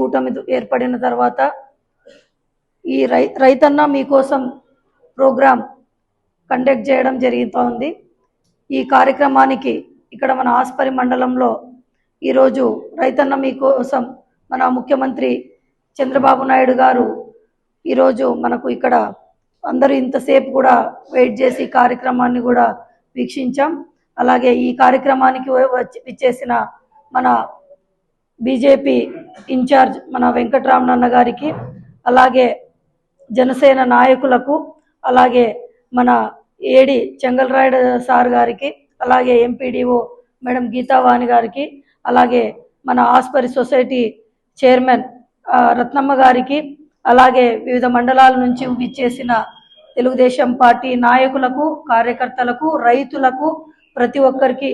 కూటమి ఏర్పడిన తర్వాత ఈ రై రైతన్న మీకోసం ప్రోగ్రాం కండక్ట్ చేయడం జరుగుతోంది. ఈ కార్యక్రమానికి ఇక్కడ మన ఆస్పరి మండలంలో ఈరోజు రైతన్న మీకోసం మన ముఖ్యమంత్రి చంద్రబాబు నాయుడు గారు ఈరోజు మనకు ఇక్కడ అందరూ ఇంతసేపు కూడా వెయిట్ చేసి కార్యక్రమాన్ని కూడా వీక్షించాం. అలాగే ఈ కార్యక్రమానికి వచ్చి ఇచ్చేసిన మన బీజేపీ ఇన్ఛార్జ్ మన వెంకటరామనన్న గారికి అలాగే జనసేన నాయకులకు అలాగే మన ఏడి చెంగల్రాయుడు సార్ గారికి అలాగే ఎంపీడీఓ మేడం గీతావాణి గారికి అలాగే మన ఆస్పరి సొసైటీ చైర్మన్ రత్నమ్మ గారికి అలాగే వివిధ మండలాల నుంచి విచ్చేసిన తెలుగుదేశం పార్టీ నాయకులకు కార్యకర్తలకు రైతులకు ప్రతి ఒక్కరికి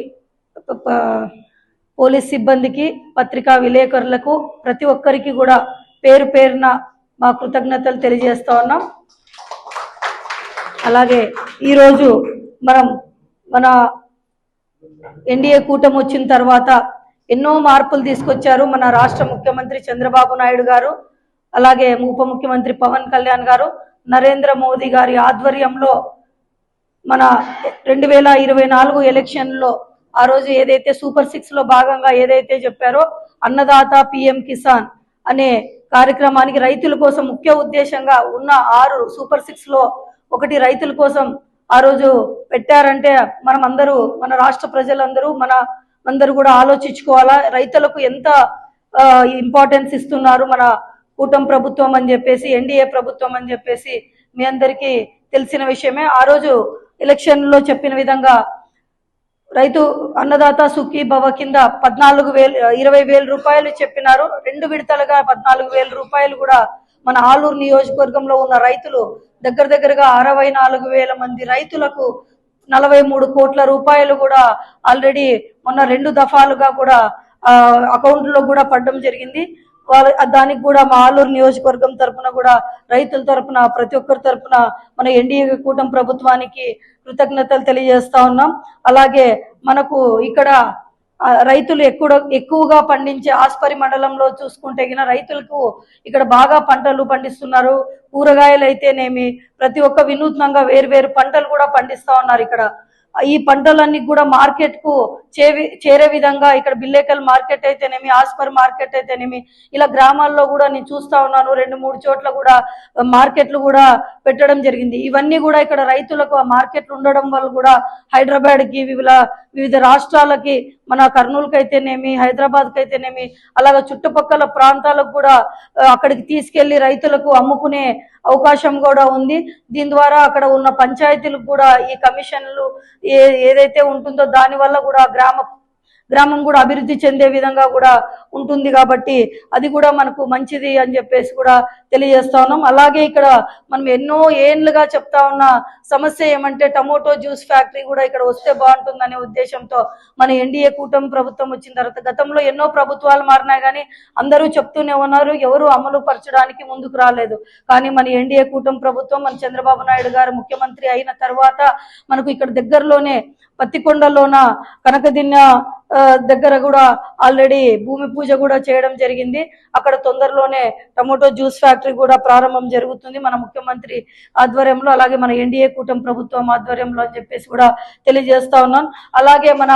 పోలీస్ సిబ్బందికి పత్రికా విలేకరులకు ప్రతి ఒక్కరికి కూడా పేరు పేరున మా కృతజ్ఞతలు తెలియజేస్తా ఉన్నాం. అలాగే ఈరోజు మనం మన ఎన్డీఏ కూటమి వచ్చిన తర్వాత ఎన్నో మార్పులు తీసుకొచ్చారు మన రాష్ట్ర ముఖ్యమంత్రి చంద్రబాబు నాయుడు గారు అలాగే ఉప ముఖ్యమంత్రి పవన్ కళ్యాణ్ గారు నరేంద్ర మోదీ గారి ఆధ్వర్యంలో మన రెండు వేల ఇరవై నాలుగు ఎలక్షన్లో ఆ రోజు ఏదైతే సూపర్ సిక్స్లో భాగంగా ఏదైతే చెప్పారో అన్నదాత పిఎం కిసాన్ అనే కార్యక్రమానికి రైతుల కోసం ముఖ్య ఉద్దేశంగా ఉన్న ఆరు సూపర్ సిక్స్లో ఒకటి రైతుల కోసం ఆ రోజు పెట్టారంటే మనం అందరూ మన రాష్ట్ర ప్రజలందరూ మన అందరూ కూడా ఆలోచించుకోవాలా? రైతులకు ఎంత ఇంపార్టెన్స్ ఇస్తున్నారు మన కూటమి ప్రభుత్వం అని చెప్పేసి ఎన్డీఏ ప్రభుత్వం అని చెప్పేసి మీ అందరికీ తెలిసిన విషయమే. ఆ రోజు ఎలక్షన్లో చెప్పిన విధంగా రైతు అన్నదాత సుఖీ భవ కింద పద్నాలుగు వేలు ఇరవై వేల రూపాయలు చెప్పినారు. రెండు విడతలుగా పద్నాలుగు వేల రూపాయలు కూడా మన ఆలూరు నియోజకవర్గంలో ఉన్న రైతులు దగ్గర దగ్గరగా అరవై నాలుగు వేల మంది రైతులకు నలభై మూడు కోట్ల రూపాయలు కూడా ఆల్రెడీ మొన్న రెండు దఫాలుగా కూడా అకౌంట్లో కూడా పడడం జరిగింది. వాళ్ళ దానికి కూడా మా ఆలూరు నియోజకవర్గం తరపున కూడా రైతుల తరపున ప్రతి ఒక్కరి తరపున మన ఎన్డీఏ కూటమి ప్రభుత్వానికి కృతజ్ఞతలు తెలియజేస్తా ఉన్నాం. అలాగే మనకు ఇక్కడ రైతులు ఎక్కువ ఎక్కువగా పండించే ఆస్పరి మండలంలో చూసుకుంటే గిన రైతులకు ఇక్కడ బాగా పంటలు పండిస్తున్నారు. కూరగాయలు అయితేనేమి ప్రతి ఒక్క వినూత్నంగా వేరు వేరు పంటలు కూడా పండిస్తా ఉన్నారు ఇక్కడ. ఈ పంటలన్నీ కూడా మార్కెట్కు చేరే విధంగా ఇక్కడ బిల్లేకల్ మార్కెట్ అయితేనేమి ఆస్పర్ మార్కెట్ అయితేనేమి ఇలా గ్రామాల్లో కూడా నేను చూస్తా ఉన్నాను. రెండు మూడు చోట్ల కూడా మార్కెట్లు కూడా పెట్టడం జరిగింది. ఇవన్నీ కూడా ఇక్కడ రైతులకు ఆ మార్కెట్లు ఉండడం వల్ల కూడా హైదరాబాద్కి వివిధ వివిధ రాష్ట్రాలకి మన కర్నూలుకి అయితేనేమి హైదరాబాద్కి అయితేనేమి అలాగే చుట్టుపక్కల ప్రాంతాలకు కూడా అక్కడికి తీసుకెళ్ళి రైతులకు అమ్ముకునే అవకాశం కూడా ఉంది. దీని ద్వారా అక్కడ ఉన్న పంచాయతీలకు కూడా ఈ కమిషన్లు ఏ ఏదైతే ఉంటుందో దాని వల్ల కూడా గ్రామ గ్రామం కూడా అభివృద్ధి చెందే విధంగా కూడా ఉంటుంది కాబట్టి అది కూడా మనకు మంచిది అని చెప్పేసి కూడా తెలియజేస్తా ఉన్నాం అలాగే ఇక్కడ మనం ఎన్నో ఏండ్లుగా చెప్తా ఉన్న సమస్య ఏమంటే టమోటో జ్యూస్ ఫ్యాక్టరీ కూడా ఇక్కడ వస్తే బాగుంటుందనే ఉద్దేశంతో మన ఎన్డీఏ కూటమి ప్రభుత్వం వచ్చిన తర్వాత గతంలో ఎన్నో ప్రభుత్వాలు మారినాయి కానీ అందరూ చెప్తూనే ఉన్నారు ఎవరు అమలు పరచడానికి ముందుకు రాలేదు. కానీ మన ఎన్డీఏ కూటమి ప్రభుత్వం మన చంద్రబాబు నాయుడు గారు ముఖ్యమంత్రి అయిన తర్వాత మనకు ఇక్కడ దగ్గరలోనే పత్తికొండలోన కనకదిన్న దగ్గర కూడా ఆల్రెడీ భూమి పూజ కూడా చేయడం జరిగింది. అక్కడ తొందరలోనే టమోటో జ్యూస్ ఫ్యాక్టరీ కూడా ప్రారంభం జరుగుతుంది. మన ముఖ్యమంత్రి ఆధ్వర్యంలో అలాగే మన ఎన్డీఏ కూటమి ప్రభుత్వం ఆధ్వర్యంలో అని చెప్పేసి కూడా తెలియజేస్తా ఉన్నాను. అలాగే మన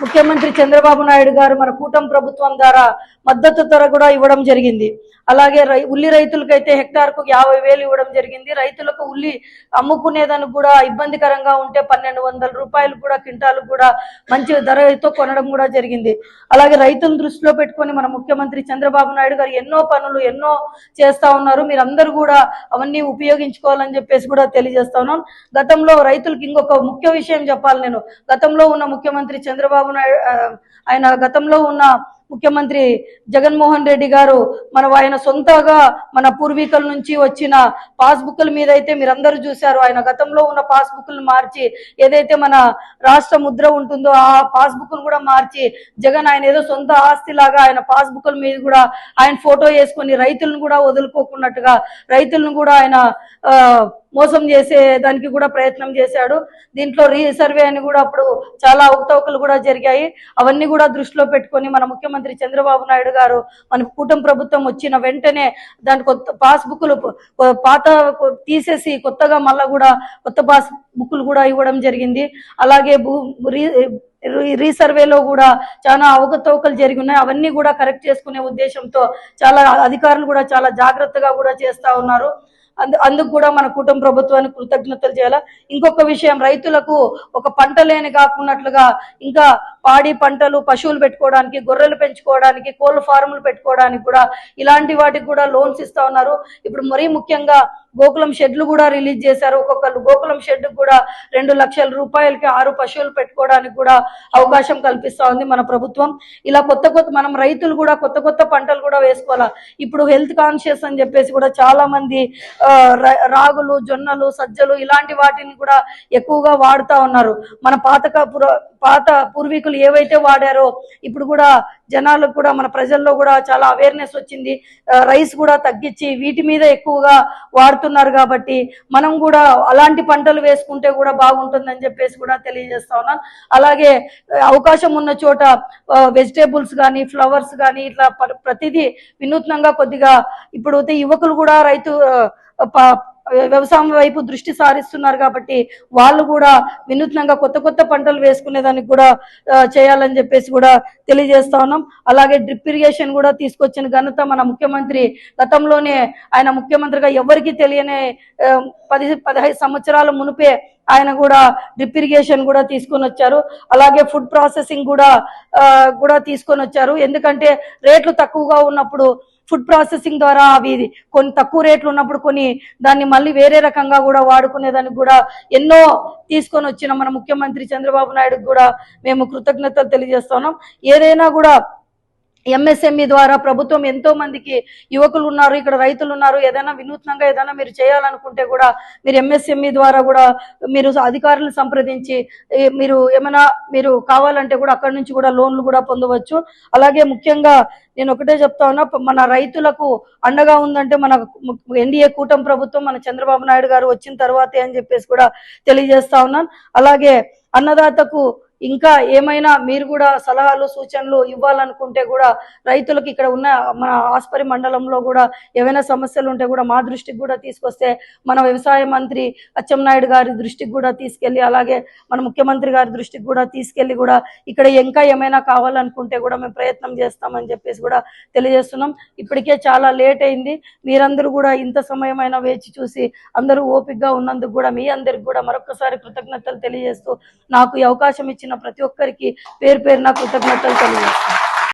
ముఖ్యమంత్రి చంద్రబాబు నాయుడు గారు మన కూటమి ప్రభుత్వం ద్వారా మద్దతు ధర కూడా ఇవ్వడం జరిగింది. అలాగే రై ఉల్లి రైతులకైతే హెక్టార్కు యాభై వేలు ఇవ్వడం జరిగింది. రైతులకు ఉల్లి అమ్ముకునేదానికి కూడా ఇబ్బందికరంగా ఉంటే పన్నెండు వందల రూపాయలు కూడా క్వింటాలు కూడా మంచి ధరతో కొనడం కూడా జరిగింది. అలాగే రైతులను దృష్టిలో పెట్టుకొని మన ముఖ్యమంత్రి చంద్రబాబు నాయుడు గారు ఎన్నో పనులు ఎన్నో చేస్తా ఉన్నారు. మీరందరూ కూడా అవన్నీ ఉపయోగించుకోవాలని చెప్పేసి కూడా తెలియజేస్తా ఉన్నాను గతంలో రైతులకు ఇంకొక ముఖ్య విషయం చెప్పాలి నేను. గతంలో ఉన్న ముఖ్యమంత్రి చంద్రబాబు నాయుడు ఆయన గతంలో ఉన్న ముఖ్యమంత్రి జగన్మోహన్ రెడ్డి గారు మన ఆయన సొంతగా మన పూర్వీకుల నుంచి వచ్చిన పాస్బుక్ల మీద అయితే మీరందరూ చూశారు. ఆయన గతంలో ఉన్న పాస్బుక్లు మార్చి ఏదైతే మన రాష్ట్ర ముద్ర ఉంటుందో ఆ పాస్బుక్ను కూడా మార్చి జగన్ ఆయన ఏదో సొంత ఆస్తి లాగా ఆయన పాస్బుక్ల మీద కూడా ఆయన ఫోటో వేసుకొని రైతులను కూడా వదులుకోకున్నట్టుగా రైతులను కూడా ఆయన ఆ, మోసం చేసే దానికి కూడా ప్రయత్నం చేశాడు. దీంట్లో రీసర్వే అని కూడా అప్పుడు చాలా అవకతవకలు కూడా జరిగాయి. అవన్నీ కూడా దృష్టిలో పెట్టుకొని మన ముఖ్యమంత్రి చంద్రబాబు నాయుడు గారు మన కూటమి ప్రభుత్వం వచ్చిన వెంటనే దాని కొత్త పాస్బుక్లు పాత తీసేసి కొత్తగా మళ్ళా కూడా కొత్త పాస్ బుక్లు కూడా ఇవ్వడం జరిగింది. అలాగే భూ రీసర్వేలో కూడా చాలా అవకతవకలు జరిగి ఉన్నాయి. అవన్నీ కూడా కరెక్ట్ చేసుకునే ఉద్దేశంతో చాలా అధికారులు కూడా చాలా జాగ్రత్తగా కూడా చేస్తా ఉన్నారు. అందు అందుకు కూడా మన కుటుంబ ప్రభుత్వానికి కృతజ్ఞతలు చేయాలి? ఇంకొక విషయం రైతులకు ఒక పంట లేని కాకున్నట్లుగా ఇంకా పాడి పంటలు పశువులు పెట్టుకోవడానికి గొర్రెలు పెంచుకోవడానికి కోళ్ళ ఫార్ములు పెట్టుకోవడానికి కూడా ఇలాంటి వాటికి కూడా లోన్స్ ఇస్తా ఉన్నారు. ఇప్పుడు మరీ ముఖ్యంగా గోకులం షెడ్లు కూడా రిలీజ్ చేశారు. ఒక్కొక్కరు గోకులం షెడ్ కూడా రెండు లక్షల రూపాయలకి ఆరు పశువులు పెట్టుకోవడానికి కూడా అవకాశం కల్పిస్తా ఉంది మన ప్రభుత్వం. ఇలా కొత్త కొత్త మనం రైతులు కూడా కొత్త కొత్త పంటలు కూడా వేసుకోవాలా? ఇప్పుడు హెల్త్ కాన్షియస్ అని చెప్పేసి కూడా చాలా మంది రాగులు జొన్నలు సజ్జలు ఇలాంటి వాటిని కూడా ఎక్కువగా వాడుతా ఉన్నారు. మన పాతక పాత పూర్వీకులు ఏవైతే వాడారో ఇప్పుడు కూడా జనాలకు కూడా మన ప్రజల్లో కూడా చాలా అవేర్నెస్ వచ్చింది. రైస్ కూడా తగ్గించి వీటి మీద ఎక్కువగా వాడుతూ వాడుతున్నారు కాబట్టి మనం కూడా అలాంటి పంటలు వేసుకుంటే కూడా బాగుంటుందని చెప్పేసి కూడా తెలియజేస్తా ఉన్నాను. అలాగే అవకాశం ఉన్న చోట వెజిటేబుల్స్ కానీ ఫ్లవర్స్ కానీ ఇట్లా ప- ప్రతిదీ వినూత్నంగా కొద్దిగా ఇప్పుడు అయితే యువకులు కూడా రైతు వ్యవసాయం వైపు దృష్టి సారిస్తున్నారు కాబట్టి వాళ్ళు కూడా వినూత్నంగా కొత్త కొత్త పంటలు వేసుకునేదానికి కూడా చేయాలని చెప్పేసి కూడా తెలియజేస్తా ఉన్నాం. అలాగే డ్రిప్ ఇరిగేషన్ కూడా తీసుకొచ్చిన ఘనత మన ముఖ్యమంత్రి గతంలోనే ఆయన ముఖ్యమంత్రిగా ఎవరికి తెలియని పది పదహైదు సంవత్సరాల మునిపే ఆయన కూడా డ్రిప్ ఇరిగేషన్ కూడా తీసుకొని వచ్చారు. అలాగే ఫుడ్ ప్రాసెసింగ్ కూడా కూడా తీసుకొని వచ్చారు. ఎందుకంటే రేట్లు తక్కువగా ఉన్నప్పుడు ఫుడ్ ప్రాసెసింగ్ ద్వారా అవి కొన్ని తక్కువ రేట్లు ఉన్నప్పుడు కొన్ని దాన్ని మళ్ళీ వేరే రకంగా కూడా వాడుకునేదానికి కూడా ఎన్నో తీసుకొని వచ్చిన మన ముఖ్యమంత్రి చంద్రబాబు నాయుడుకు కూడా మేము కృతజ్ఞతలు తెలియజేస్తున్నాం ఏదైనా కూడా ఎంఎస్ఎంఈ ద్వారా ప్రభుత్వం ఎంతో మందికి యువకులు ఉన్నారు ఇక్కడ రైతులు ఉన్నారు. ఏదైనా వినూత్నంగా ఏదైనా మీరు చేయాలనుకుంటే కూడా మీరు ఎంఎస్ఎంఈ ద్వారా కూడా మీరు అధికారులను సంప్రదించి మీరు ఏమైనా మీరు కావాలంటే కూడా అక్కడి నుంచి కూడా లోన్లు కూడా పొందవచ్చు. అలాగే ముఖ్యంగా నేను ఒకటే చెప్తా ఉన్నా మన రైతులకు అండగా ఉందంటే మన ఎన్డీఏ కూటమి ప్రభుత్వం మన చంద్రబాబు నాయుడు గారు వచ్చిన తర్వాతే అని చెప్పేసి కూడా తెలియజేస్తా ఉన్నాను. అలాగే అన్నదాతకు ఇంకా ఏమైనా మీరు కూడా సలహాలు సూచనలు ఇవ్వాలనుకుంటే కూడా రైతులకు ఇక్కడ ఉన్న మన ఆస్పరి మండలంలో కూడా ఏవైనా సమస్యలు ఉంటే కూడా మా దృష్టికి కూడా తీసుకొస్తే మన వ్యవసాయ మంత్రి అచ్చెన్నాయుడు గారి దృష్టికి కూడా తీసుకెళ్ళి అలాగే మన ముఖ్యమంత్రి గారి దృష్టికి కూడా తీసుకెళ్ళి కూడా ఇక్కడ ఇంకా ఏమైనా కావాలనుకుంటే కూడా మేము ప్రయత్నం చేస్తామని చెప్పేసి కూడా తెలియజేస్తున్నాం. ఇప్పటికే చాలా లేట్ అయింది. మీరందరూ కూడా ఇంత సమయమైనా వేచి చూసి అందరూ ఓపికగా ఉన్నందుకు కూడా మీ అందరికి కూడా మరొకసారి కృతజ్ఞతలు తెలియజేస్తూ నాకు ఈ అవకాశం ఇచ్చి ప్రతి ఒక్కరికి పేరు పేరు నా కృతజ్ఞతలు తెలియజేస్తాను